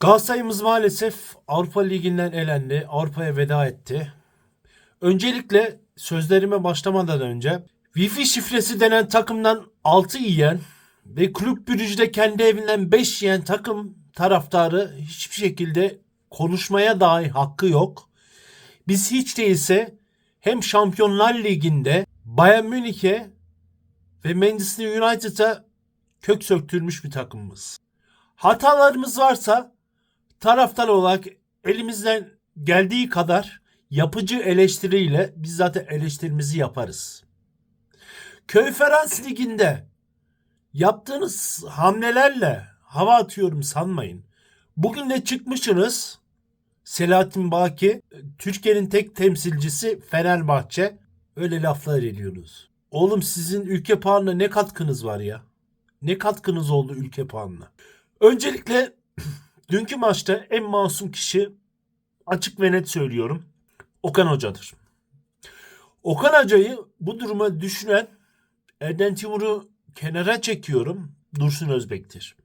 Galatasaray'ımız maalesef Avrupa Ligi'nden elendi. Avrupa'ya veda etti. Öncelikle sözlerime başlamadan önce Wi-Fi şifresi denen takımdan 6 yiyen ve Kulüp Brugge'de kendi evinden 5 yiyen takım taraftarı hiçbir şekilde konuşmaya dahi hakkı yok. Biz hiç değilse hem Şampiyonlar Ligi'nde Bayern Münih'e ve Manchester United'a kök söktürmüş bir takımımız. Hatalarımız varsa taraftar olarak elimizden geldiği kadar yapıcı eleştiriyle biz zaten eleştirimizi yaparız. Konferans Ligi'nde yaptığınız hamlelerle hava atıyorum sanmayın. Bugün de çıkmışsınız Selahattin Baki, Türkiye'nin tek temsilcisi Fenerbahçe. Öyle laflar ediyoruz. Oğlum sizin ülke puanına ne katkınız var ya? Ne katkınız oldu ülke puanına? Öncelikle dünkü maçta en masum kişi açık ve net söylüyorum. Okan Hoca'dır. Okan Hoca'yı bu duruma düşünen Erden Timur'u kenara çekiyorum. Dursun Özbek'tir.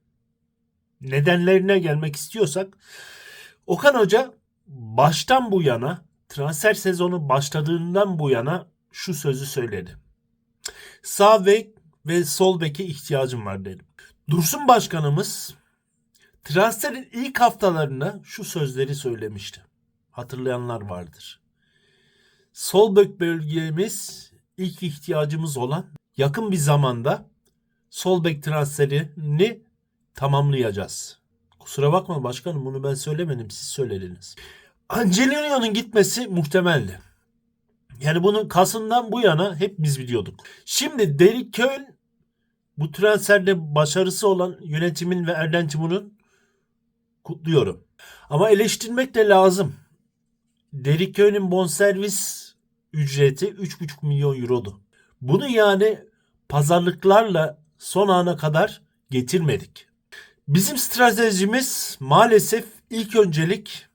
Nedenlerine gelmek istiyorsak Okan Hoca baştan bu yana transfer sezonu başladığından bu yana şu sözü söyledi. Sağ bek ve sol beke ihtiyacım var dedim. Dursun Başkanımız transferin ilk haftalarında şu sözleri söylemişti. Hatırlayanlar vardır. Sol bek bölgemiz ilk ihtiyacımız olan yakın bir zamanda sol bek transferini tamamlayacağız. Kusura bakma başkanım bunu ben söylemedim siz söylediniz. Angelino'nun gitmesi muhtemeldi. Yani bunun Kasım'dan bu yana hep biz biliyorduk. Şimdi Derek Köln bu transferde başarısı olan yönetimin ve Erden Timur'un kutluyorum. Ama eleştirmek de lazım. Derek Köln'ün bonservis ücreti 3,5 milyon eurodu. Bunu yani pazarlıklarla son ana kadar getirmedik. Bizim stratejimiz maalesef ilk öncelik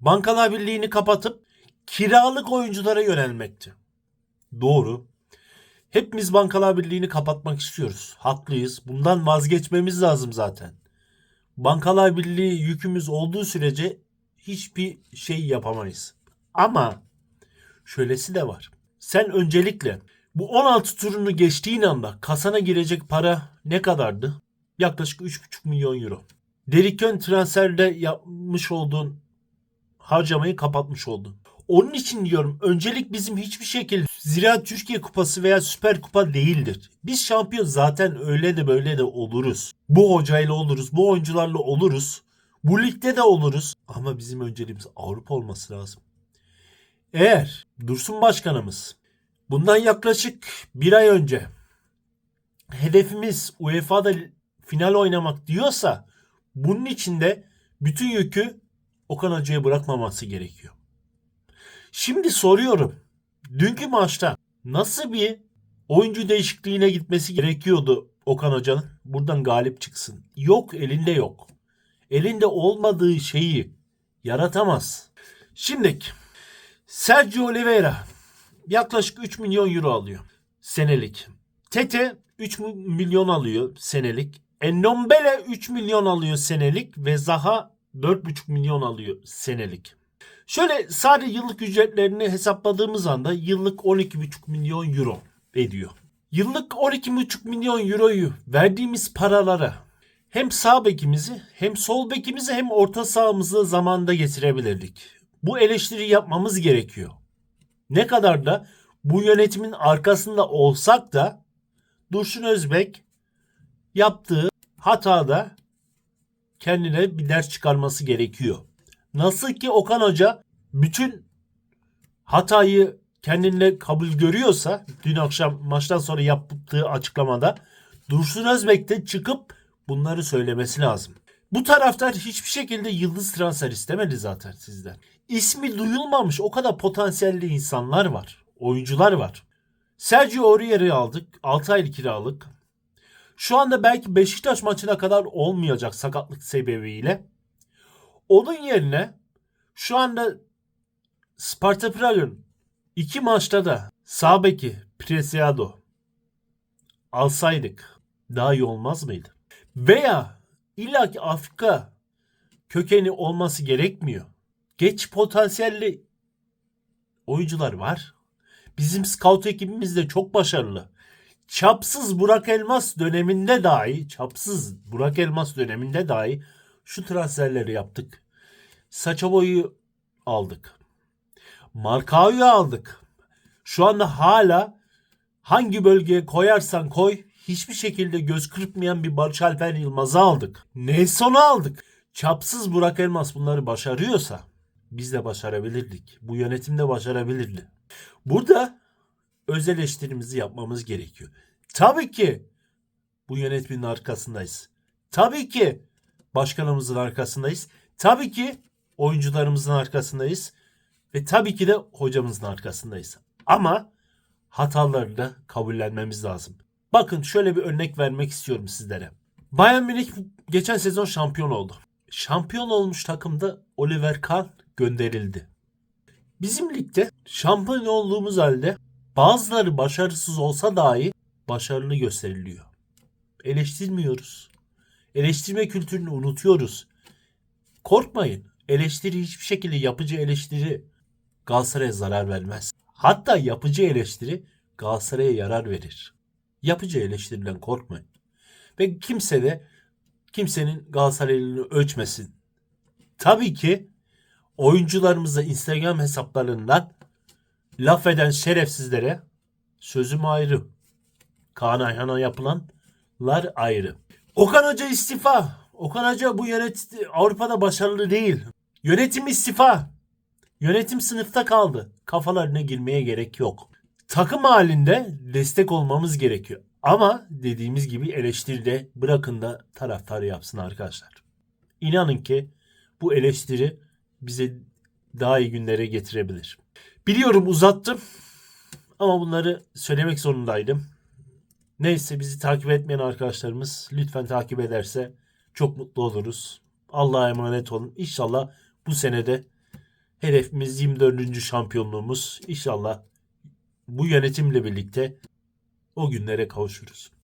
Bankalar Birliği'ni kapatıp kiralık oyunculara yönelmekti. Doğru. Hepimiz Bankalar Birliği'ni kapatmak istiyoruz. Haklıyız. Bundan vazgeçmemiz lazım zaten. Bankalar Birliği yükümüz olduğu sürece hiçbir şey yapamayız. Ama şöylesi de var. Sen öncelikle bu 16 turunu geçtiğin anda kasana girecek para ne kadardı? Yaklaşık 3,5 milyon euro. Derikön transferde yapmış olduğun harcamayı kapatmış oldun. Onun için diyorum öncelik bizim hiçbir şekilde Zira Türkiye Kupası veya Süper Kupa değildir. Biz şampiyon zaten öyle de böyle de oluruz. Bu hocayla oluruz, bu oyuncularla oluruz. Bu ligde de oluruz. Ama bizim önceliğimiz Avrupa olması lazım. Eğer Dursun Başkanımız bundan yaklaşık bir ay önce hedefimiz UEFA'da final oynamak diyorsa bunun için de bütün yükü Okan Hoca'ya bırakmaması gerekiyor. Şimdi soruyorum. Dünkü maçta nasıl bir oyuncu değişikliğine gitmesi gerekiyordu Okan Hoca'nın? Buradan galip çıksın. Yok elinde yok. Elinde olmadığı şeyi yaratamaz. Şimdi Sergio Oliveira yaklaşık 3 milyon euro alıyor senelik. Tete 3 milyon alıyor senelik. Endombele 3 milyon alıyor senelik ve Zaha 4,5 milyon alıyor senelik. Şöyle sadece yıllık ücretlerini hesapladığımız anda yıllık 12,5 milyon euro ediyor. Yıllık 12,5 milyon euroyu verdiğimiz paralara hem sağ bekimizi hem sol bekimizi hem orta sahamızı zamanda getirebilirdik. Bu eleştiri yapmamız gerekiyor. Ne kadar da bu yönetimin arkasında olsak da Dursun Özbek yaptığı hatada kendine bir ders çıkarması gerekiyor. Nasıl ki Okan Hoca bütün hatayı kendine kabul görüyorsa dün akşam maçtan sonra yaptığı açıklamada Dursun Özbek de çıkıp bunları söylemesi lazım. Bu taraftar hiçbir şekilde yıldız transfer istemedi zaten sizden. İsmi duyulmamış o kadar potansiyelli insanlar var. Oyuncular var. Sergio Aurier'i aldık. 6 aylık kiralık. Şu anda belki Beşiktaş maçına kadar olmayacak sakatlık sebebiyle. Onun yerine şu anda Sparta Prag'ın iki maçta da sağ beki Preciado alsaydık daha iyi olmaz mıydı? Veya illa ki Afrika kökeni olması gerekmiyor. Geç potansiyelli oyuncular var. Bizim scout ekibimiz de çok başarılı. Çapsız Burak Elmas döneminde dahi, çapsız Burak Elmas döneminde dahi şu transferleri yaptık. Saça boyu aldık. Markao'yu aldık. Şu anda hala hangi bölgeye koyarsan koy hiçbir şekilde göz kırpmayan bir Barış Alper Yılmaz'ı aldık. Nelson'u aldık. Çapsız Burak Elmas bunları başarıyorsa biz de başarabilirdik. Bu yönetim de başarabilirdi. Burada öz eleştirimizi yapmamız gerekiyor. Tabii ki bu yönetimin arkasındayız. Tabii ki başkanımızın arkasındayız. Tabii ki oyuncularımızın arkasındayız. Ve tabii ki de hocamızın arkasındayız. Ama hataları da kabullenmemiz lazım. Bakın şöyle bir örnek vermek istiyorum sizlere. Bayern Münih geçen sezon şampiyon oldu. Şampiyon olmuş takımda Oliver Kahn gönderildi. Bizim ligde şampiyon olduğumuz halde bazıları başarısız olsa dahi başarılı gösteriliyor. Eleştirmiyoruz. Eleştirme kültürünü unutuyoruz. Korkmayın. Eleştiri hiçbir şekilde yapıcı eleştiri Galatasaray'a zarar vermez. Hatta yapıcı eleştiri Galatasaray'a yarar verir. Yapıcı eleştiriden korkmayın. Ve kimse de kimsenin Galatasaray'ını ölçmesin. Tabii ki oyuncularımıza Instagram hesaplarından laf eden şerefsizlere sözüm ayrı. Kaan Ayhan'a yapılanlar ayrı. Okan Hoca istifa. Okan Hoca bu yönet Avrupa'da başarılı değil. Yönetim istifa. Yönetim sınıfta kaldı. Kafalarına girmeye gerek yok. Takım halinde destek olmamız gerekiyor. Ama dediğimiz gibi eleştiride bırakın da taraftar yapsın arkadaşlar. İnanın ki bu eleştiri bize daha iyi günlere getirebilir. Biliyorum uzattım ama bunları söylemek zorundaydım. Neyse bizi takip etmeyen arkadaşlarımız lütfen takip ederse çok mutlu oluruz. Allah'a emanet olun. İnşallah bu senede hedefimiz 24. şampiyonluğumuz. İnşallah bu yönetimle birlikte o günlere kavuşuruz.